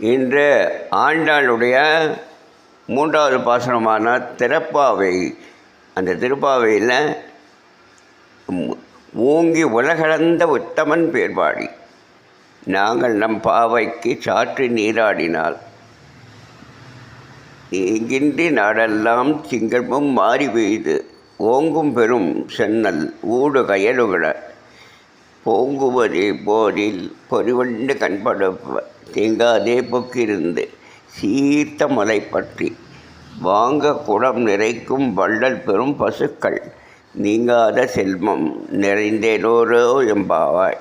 இன்று ஆண்டாளுடைய மூன்றாவது பாசனமான திறப்பாவை அந்த திருப்பாவையில் ஓங்கி உலகளந்த உத்தமன் பேர்பாடி நாங்கள் நம் பாவைக்கு சாற்று நீராடினால் நீங்கின்றி நாடெல்லாம் திங்கமும் மாறி பெய்து ஓங்கும் பெரும் சென்னல் ஊடு கயலுகிற போங்குவதே போரில் பொறிவண்டு கண்படுப்ப தேங்காதே பொக்கிருந்து சீர்த்த மலை பற்றி வாங்க குடம் நிறைக்கும் வள்ளல் பெறும் பசுக்கள் நீங்காத செல்வம் நிறைந்தேனோரோ எம்பாவாய்.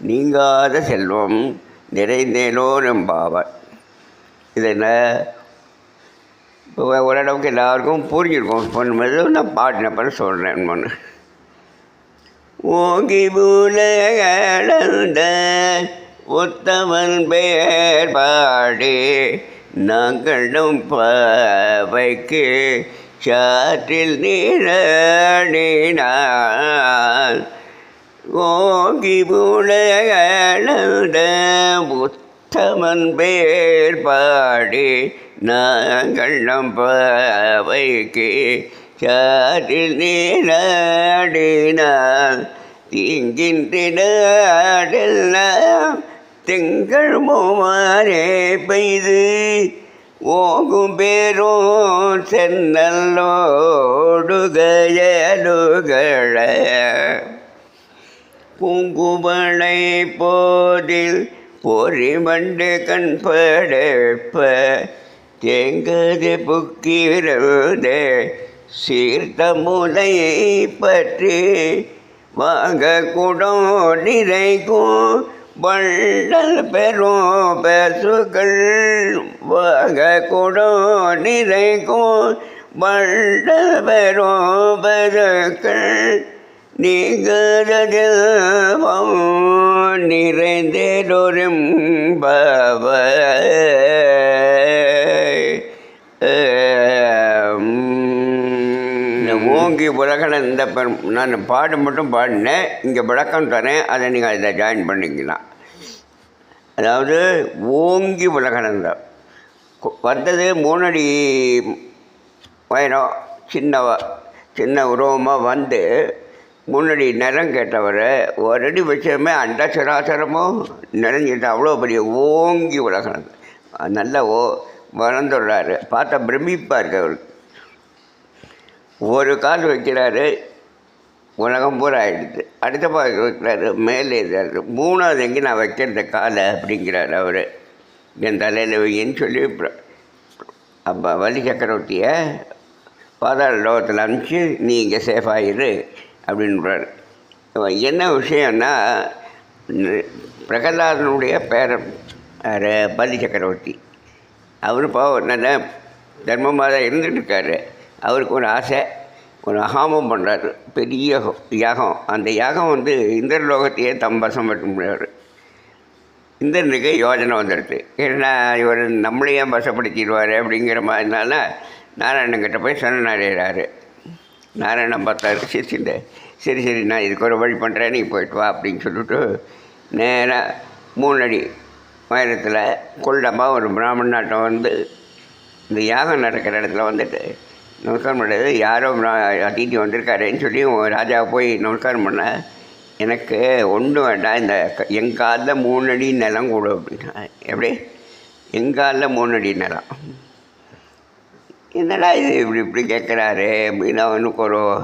நீங்காத செல்வம் நிறைந்தேனோர் எம்பாவாய். இதில் இப்போ ஓரளவுக்கு எல்லாருக்கும் புரிஞ்சிருக்கும். பண்ணும்போது நான் பாடினப்பறம் சொல்கிறேன் ஒன்று ஓகி பூலகழந்த உத்தமன் பெயர் பாடி நாங்களும் பாவைக்கு சாற்றில் நீரடினான் ஓகி பூலகழந்த உத்தமன் பெயர் பாடி நாங்கள் நம் பாவைக்கு சாற்றில் நீராடினால் திங்கின்றெல்லாம் திங்கள் மூமாரே பெய்து ஓகும் பேரும் சென்னல்லோடுகயலுகள பூங்குமலை போதில் பொறிமண்டு கண்படப்ப தேங்கது புக்கிரதே சீர்த்தமுதையை பற்றி வாங்க குடம் நிறைக்கும் வள்ளல் பெரும் பேசுகள் வாங்க குடம் நிறைக்கும் வள்ளல் பெரும் பெருக்கள் நீங்கிறதெல்லாம் நிறைந்தேடொரும் பவர் ஓங்கி உலகன இந்த பெரும் நான் பாடு மட்டும் பாடினேன் இங்கே விளக்கம் தரேன் அதை நீங்கள் அதில் ஜாயின் பண்ணிக்கலாம். அதாவது ஓங்கி உலகனந்த வந்தது மூணடி உயரம் சின்னவ சின்ன உருவமாக வந்து முன்னாடி நிறம் கேட்டவர் ஒரு அடி வச்சதுமே அண்ட சராசரமும் நிறைஞ்சிட்டு அவ்வளோ பெரிய ஓங்கி உலகம் நல்ல ஓ வளர்ந்துடுறாரு. பார்த்தா பிரமிப்பாக இருக்கு அவருக்கு ஒரு கால் வைக்கிறாரு உலகம் பூரா ஆகிடுது அடுத்த பால் வைக்கிறாரு மேலே இருக்காரு மூணாவது எங்கே நான் வைக்கிறத காலை அப்படிங்கிறார் அவர். என் தலையில் வைங்கன்னு சொல்லி அப்போ வலி சக்கரவர்த்தியை பாதாள லோகத்தில் அனுப்பிச்சு நீ இங்கே சேஃபாயிரு அப்படின்றார். என்ன விஷயம்னா பிரகலாதனுடைய பேரன் யார்? பலி சக்கரவர்த்தி அவர் பாவம் நல்ல தர்மமாக தான் இருந்துட்டுருக்காரு அவருக்கு ஒரு ஆசை ஒரு ஹாமம் பண்ணுறாரு பெரிய யாகம். அந்த யாகம் வந்து இந்திர லோகத்தையே தம்பசம் பண்ணுறாரு. இந்திரனுக்கு யோஜனை வந்துடுது. ஏன்னா இவர் நம்மளையே வசப்படுத்திடுவார் அப்படிங்கிற மாதிரினால நாராயணங்கிட்ட போய் சரணடைகிறாரு. நாராயணன் பார்த்தாரு சிரிச்சுட்டு சரி சரி நான் இதுக்கு ஒரு வழி பண்ணுறேன் நீ போயிட்டு வா அப்படின்னு சொல்லிட்டு நேராக மூணடி உயரத்தில் கொள்ளமாக ஒரு பிராமண நாட்டம் வந்து இந்த யாகம் நடக்கிற இடத்துல வந்துட்டு நமஸ்காரம் பண்ணுறது யாரோ அதிதி வந்திருக்காருன்னு சொல்லி ராஜாவை போய் நமஸ்காரம் பண்ண. எனக்கு ஒன்றும் வேண்டாம். இந்த என் காலில் மூணு அடி நிலம் கொடு அப்படின்னா. எப்படி? எங்காலில் மூணு அடி நிலம். என்னடா இது இப்படி இப்படி கேட்குறாரு அப்படின்னு அவனுக்கு ஒரு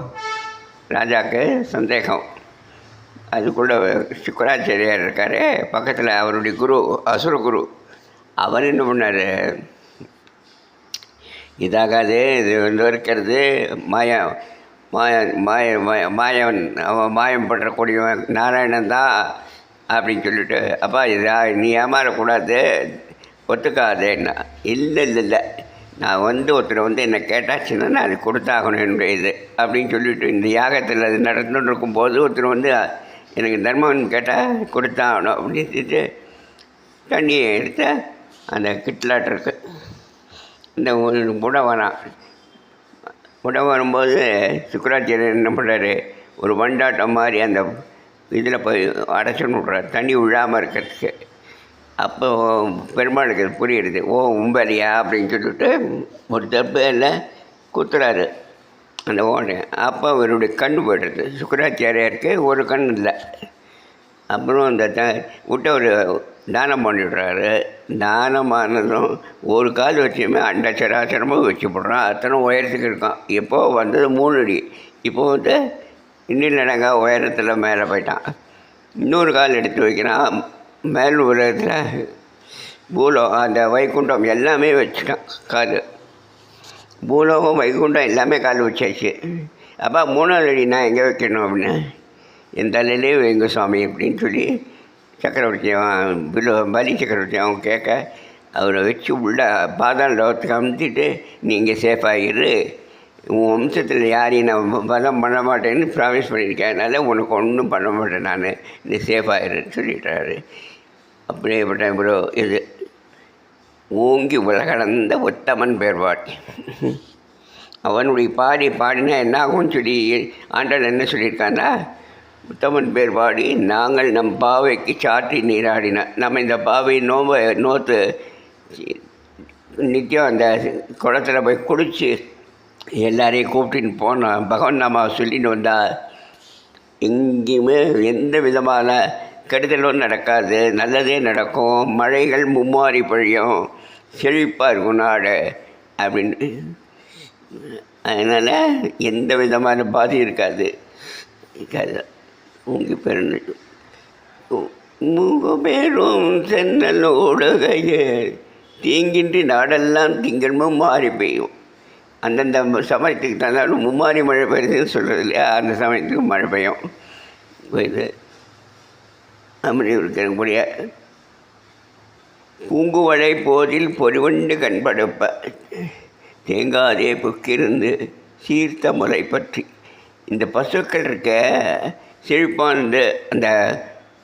ராஜாவுக்கு சந்தேகம். அதுக்குள்ளே சுக்கராச்சாரியார் இருக்கார். பக்கத்தில் அவருடைய குரு அசுர குரு. அவர் என்ன பண்ணார்? இதாகாது இது வந்து இருக்கிறது மாயம் மாய மாய மாய மாயவன் அவன் மாயம் பண்ணுறக்கூடியவன் நாராயணன் தான் அப்படின்னு சொல்லிட்டு அப்பா இதா நீ ஏமாறக்கூடாது ஒத்துக்காதேன்னா இல்லை இல்லை இல்லை. நான் வந்து ஒருத்தர் வந்து என்னை கேட்டாச்சுன்னா நான் அது கொடுத்தாகணும் என்னுடைய இது அப்படின்னு சொல்லிட்டு இந்த யாகத்தில் அது நடந்துட்டு இருக்கும்போது ஒருத்தர் வந்து எனக்கு தர்மம் கேட்டால் கொடுத்தாகணும் அப்படின்னு சொல்லிட்டு தண்ணியை எடுத்து அந்த கிட்லாட்டிருக்கு இந்த புடவனான் புடம் வரும்போது சுக்கராச்சாரியர் என்ன பண்ணுறாரு ஒரு வண்டாட்டம் மாதிரி அந்த இதில் போய் அடைச்சுன்னு விட்றாரு. தண்ணி விழாமல் இருக்கிறதுக்கு. அப்போ பெருமாளுக்கு அது புரியுறது ஓ உம்பலியா அப்படின்னு சொல்லிட்டு ஒரு தப்பு குத்துறாரு. அந்த ஓட்டை அப்போ அவருடைய கண் போய்டுறது சுக்கராச்சாரியாருக்கு ஒரு கண் இல்லை. அப்புறம் அந்த த விட்டவர் தானம் பண்ணிவிடுறாரு தானமானதும் ஒரு கால் வச்சுமே அண்ட சராசரமும் வச்சு அத்தனை உயரத்துக்கு இருக்கான். இப்போ வந்தது மூணு அடி. இப்போ வந்து இன்னும் நடங்க உயரத்தில் மேலே போயிட்டான். இன்னொரு கால் எடுத்து வைக்கிறான். மேல் உலகத்தில் பூலோகம் அந்த வைகுண்டம் எல்லாமே வச்சுட்டான் கால். பூலோகம் வைகுண்டம் எல்லாமே கால் வச்சாச்சு. அப்போ மூணாவது அடி நான் எங்கே வைக்கணும் அப்படின்னு? என் தலையிலே வைங்க சுவாமி அப்படின்னு சொல்லி சக்கரவர்த்தி அவன் பிலோ பலி சக்கரவர்த்தி அவன் கேட்க அவரை வச்சு உள்ள பாதாள லோகத்துக்கு அமுத்திட்டு நீங்கள் சேஃபாகிரு உன் வம்சத்தில் யாரையும் நான் பதம் பண்ண மாட்டேன்னு ப்ராமிஸ் பண்ணியிருக்கேன். அதனால் உனக்கு ஒன்றும் பண்ண மாட்டேன் நான். நீ சேஃபாகிருன்னு சொல்லிட்டாரு. அப்படியேப்பட்ட ப்ரோ இது ஓங்கி உலகடந்த உத்தமன் பேர் பாட்டி அவனுடைய பாடி பாடினா என்ன ஆகும்னு சொல்லி ஆண்டாள் என்ன சொல்லியிருக்கான்னா உத்தமன் பேர் பாடி நாங்கள் நம் பாவைக்கு சாற்றி நீராடின நம்ம இந்த பாவை நோம்ப நோத்து நித்தியம் அந்த குளத்துல போய் குடித்து எல்லாரையும் கூப்பிட்டுன்னு போனோம் பகவான் நாம சொல்லிட்டு வந்தால் எங்கேயுமே எந்த விதமான கெடுதலும் நடக்காது. நல்லதே நடக்கும். மழைகள் மும்மாரி பொழியும். செழிப்பாக இருக்கும் நாடு. அப்படின்னு. அதனால் எந்த விதமான பாதியும் இருக்காது. இருக்காது. உங்கள் பிறந்தது முகமேலும் சென்னலோடுகையே தீங்கின்றி நாடெல்லாம் திங்கள்மும் மாறி பெய்யும். அந்தந்த சமயத்துக்கு தந்தாலும் மும்மாரி மழை பெய்யுதுன்னு சொல்கிறது இல்லையா? அந்த சமயத்துக்கு மழை பெய்யும். இது அப்படி இருக்கக்கூடிய பூங்குவளை போதில் பொறிவண்டு கண்படுப்ப. தேங்காதே புக்கிருந்து சீர்த்த முறை பற்றி. இந்த பசுக்கள் இருக்க செழிப்பான் அந்த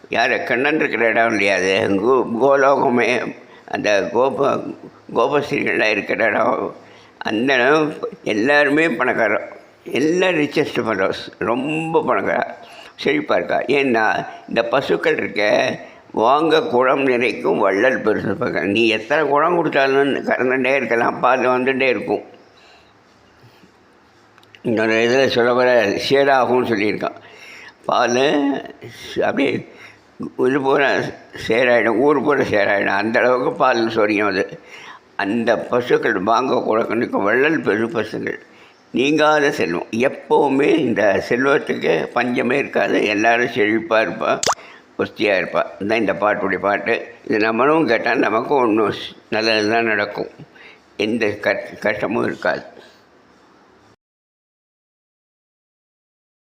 யார் கண்ணன் இருக்கிற இடம் இல்லையா அது? கோ கோலோகமே அந்த கோப கோபஸ்ரீகள்லாம் இருக்கிற இடம். அந்த இடம் எல்லாருமே பணக்காரம் எல்லாம் ரிச்சஸ்ட் பண்ணுறோம் ரொம்ப பணக்கார. செழிப்பாக இருக்கா. ஏன்னா இந்த பசுக்கள் இருக்க வாங்க குளம் நிறைக்கும் வள்ளல் பெருசு பக்கம். நீ எத்தனை குளம் கொடுத்தாலும் கறந்துட்டே இருக்கலாம். பால் வந்துகிட்டே இருக்கும். இன்னொரு இதில் சொல்ல வர சேராகும்னு சொல்லியிருக்கான். பால் அப்படியே இது பூரா சேராயிடும் ஊர் பூரா சேராயிடும் அந்த அளவுக்கு பால் சொரியும் அது. அந்த பசுக்கள் வாங்க குழக்கணுக்கு வள்ளல் பெரு பசுக்கள். நீங்காத செல்வம். எப்போவுமே இந்த செல்வத்துக்கு பஞ்சமே இருக்காது. எல்லோரும் செழிப்பாக இருப்பாள் குஸ்தியாக இருப்பாள் இதுதான் இந்த பாட்டுடைய பாட்டு. இது நம்மளும் கேட்டால் நமக்கும் ஒன்றும் நல்லது தான் நடக்கும். எந்த கஷ்டமும் இருக்காது.